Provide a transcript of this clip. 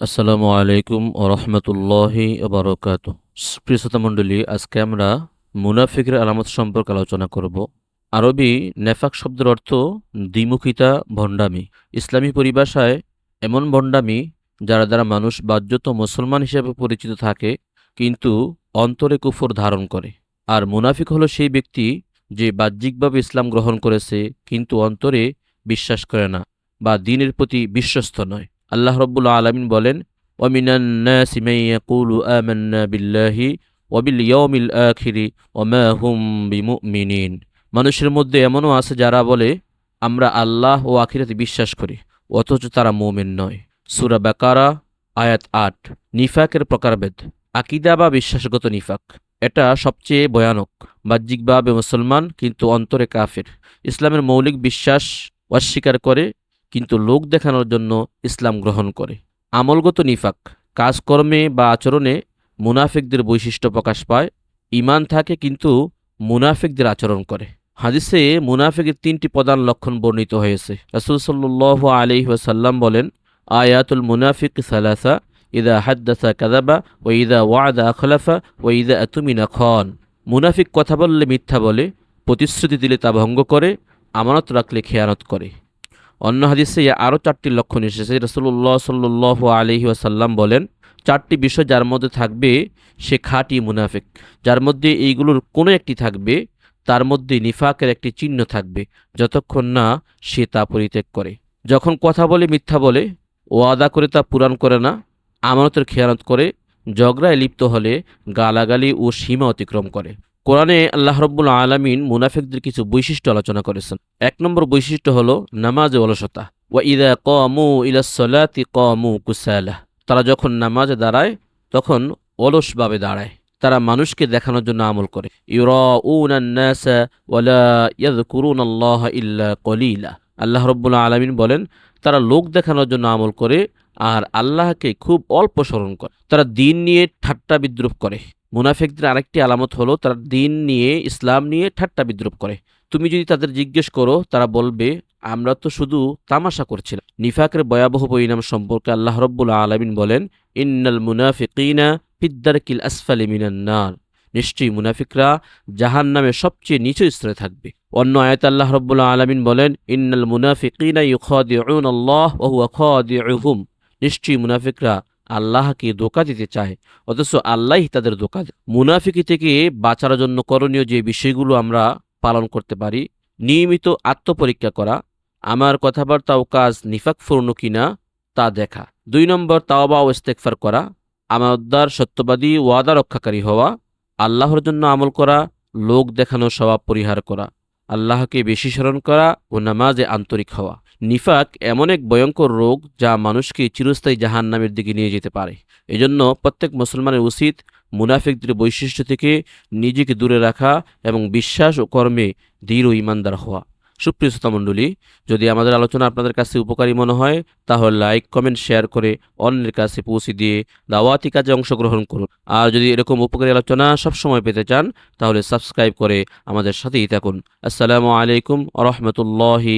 আসসালামু আলাইকুম ও রহমতুল্লাহি বারকাত প্রিয় মণ্ডলী, আজকে আমরা মুনাফিকের আলামত সম্পর্কে আলোচনা করব। আরবি নেফাক শব্দের অর্থ দ্বিমুখিতা, ভণ্ডামি। ইসলামী পরিভাষায় এমন ভণ্ডামি যারা দ্বারা মানুষ বাহ্যত মুসলমান হিসেবে পরিচিত থাকে, কিন্তু অন্তরে কুফর ধারণ করে। আর মুনাফিক হলো সেই ব্যক্তি যে বাহ্যিকভাবে ইসলাম গ্রহণ করেছে, কিন্তু অন্তরে বিশ্বাস করে না বা দিনের প্রতি বিশ্বস্ত নয়। আল্লাহ রব্বুল আলমিন বলেন হুম মানুষের মধ্যে এমনও আছে যারা বলে, আমরা আল্লাহ ও আখিরাতে বিশ্বাস করি, অথচ তারা মোমেন নয়। সুরা বাকারা, আয়াত আট, নিফাকের প্রকারভেদ। আকিদা বা বিশ্বাসগত নিফাক, এটা সবচেয়ে ভয়ানক, বাহ্যিকভাবে মুসলমান, কিন্তু অন্তরে কাফের। ইসলামের মৌলিক বিশ্বাস অস্বীকার করে কিন্তু লোক দেখানোর জন্য ইসলাম গ্রহণ করে। আমলগত নিফাক, কাজকর্মে বা আচরণে মুনাফিকদের বৈশিষ্ট্য প্রকাশ পায় ইমান থাকে কিন্তু মুনাফিকদের আচরণ করে। হাদিসে মুনাফিকের তিনটি প্রধান লক্ষণ বর্ণিত হয়েছে। রাসুল সাল্লাহ আলি ওয়াসাল্লাম বলেন, আয়াতুল মুনাফিক সালাসা, ইদা হাদ্দাসা কাদাবা ও ইদা ওয়াদা আখলাফা ও ইদা আতুমিনা খন। মুনাফিক কথা বললে মিথ্যা বলে, প্রতিশ্রুতি দিলে তা ভঙ্গ করে, আমানত রাখলে খেয়ানত করে। অন্য হাদিসে আরও চারটি লক্ষণ এসেছে। রসুল্লাহ সাল্লাহ আলহি আসাল্লাম বলেন, চারটি বিষয় যার মধ্যে থাকবে সে খাঁটি মুনাফিক। যার মধ্যে এইগুলোর কোনো একটি থাকবে, তার মধ্যে নিফাকের একটি চিহ্ন থাকবে, যতক্ষণ না সে তা পরিত্যাগ করে। যখন কথা বলে, মিথ্যা বলে ও আদা করে তা পূরণ করে না, আমানতের খেয়ানত করে, ঝগড়ায় লিপ্ত হলে গালাগালি ও সীমা অতিক্রম করে। কোরআনে আল্লাহ রব্বুল আলমিন মুনাফিকদের কিছু বৈশিষ্ট্য আলোচনা করেছেন। এক নম্বর বৈশিষ্ট্য হল নামাজ অলসতা। ওয়া ইদা কমু ইলাসলাতি কমু কুসালাহ তারা যখন নামাজে দাঁড়ায়, তখন অলসভাবে দাঁড়ায়। তারা মানুষকে দেখানোর জন্য আমল করে। আল্লাহ রব্বুল আলমিন বলেন, তারা লোক দেখানোর জন্য আমল করে আর আল্লাহকে খুব অল্প স্মরণ করে। তারা দিন নিয়ে ঠাট্টা বিদ্রুপ করে। মুনাফিকদের আরেকটি আলামত হলো, তারা দিন নিয়ে, ইসলাম নিয়ে ঠাট্টা বিদ্রুপ করে। তুমি যদি তাদের জিজ্ঞেস করো, তারা বলবে, আমরা তো শুধু তামাশা করছিলাম। নিফাকের ভয়াবহ পরিণাম সম্পর্কে আল্লাহ রব্বুল আলমিন বলেন, ইন্নাল মুনাফিকিনা ফিদ্দারকিল আসফালি মিনান্নার নিশ্চয়ই মুনাফিকরা জাহান নামে সবচেয়ে নিচু স্তরে থাকবে। অন্য আয়াত আল্লাহ রব্বুল আলমিন বলেন, ইন্নাল মুনাফিকিনা ইউখাদিউন আল্লাহ ওয়া হুয়া খাদিউহুম। নিশ্চয়ই মুনাফিকরা আল্লাহকে ধোকা দিতে চায়। অথচ আল্লাহই তাদের ধোকা দেয়। মুনাফিকি থেকে বাঁচার জন্য করণীয় যে বিষয়গুলো আমরা পালন করতে পারি, নিয়মিত আত্মপরীক্ষা করা, আমার কথাবার্তা ও কাজ নিফাকপূর্ণ কিনা তা দেখা। দুই নম্বর, তাওবা ও ইস্তেকফার করা আমার উদ্দার সত্যবাদী, ওয়াদা রক্ষাকারী হওয়া, আল্লাহর জন্য আমল করা, লোক দেখানো স্বভাব পরিহার করা, আল্লাহকে বেশি স্মরণ করা ও নামাজে আন্তরিক হওয়া। নিফাক এমন এক ভয়ঙ্কর রোগ যা মানুষকে চিরস্থায়ী জাহান নামের দিকে নিয়ে যেতে পারে। এজন্য প্রত্যেক মুসলমানের উচিত মুনাফিকদের বৈশিষ্ট্য থেকে নিজেকে দূরে রাখা এবং বিশ্বাস ও কর্মে দৃঢ় ইমানদার হওয়া। সুপ্রিয় শ্রোতামণ্ডলী যদি আমাদের আলোচনা আপনাদের কাছে উপকারী মনে হয়, তাহলে লাইক, কমেন্ট, শেয়ার করে অন্যের কাছে পৌঁছে দিয়ে দাওয়াতি কাজে অংশগ্রহণ করুন। আর যদি এরকম উপকারী আলোচনা সবসময় পেতে চান, তাহলে সাবস্ক্রাইব করে আমাদের সাথেই থাকুন। আসসালামু আলাইকুম আ রহমতুল্লাহি